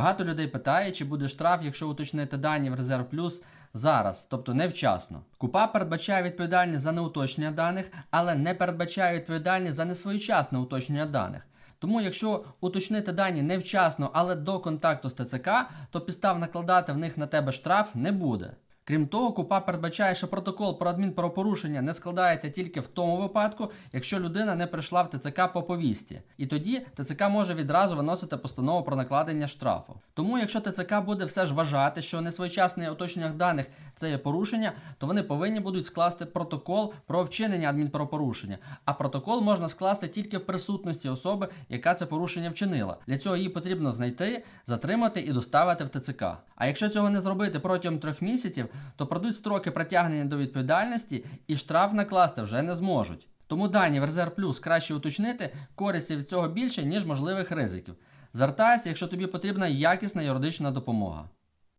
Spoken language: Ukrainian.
Багато людей питає, чи буде штраф, якщо уточнити дані в резерв плюс зараз, тобто невчасно. КУПА передбачає відповідальність за неуточнення даних, але не передбачає відповідальність за несвоєчасне уточнення даних. Тому, якщо уточнити дані невчасно, але до контакту з ТЦК, то підстав накладати в них на тебе штраф не буде. Крім того, КУПА передбачає, що протокол про адмінправопорушення не складається тільки в тому випадку, якщо людина не прийшла в ТЦК по повісті. І тоді ТЦК може відразу виносити постанову про накладення штрафу. Тому, якщо ТЦК буде все ж вважати, що несвоєчасне уточнення даних це є порушення, то вони повинні будуть скласти протокол про вчинення адмінправопорушення. А протокол можна скласти тільки в присутності особи, яка це порушення вчинила. Для цього її потрібно знайти, затримати і доставити в ТЦК. А якщо цього не зробити протягом трьох місяців, то пройдуть строки притягнення до відповідальності і штраф накласти вже не зможуть. Тому дані в резерв плюс краще уточнити, користі від цього більше, ніж можливих ризиків. Звертайся, якщо тобі потрібна якісна юридична допомога.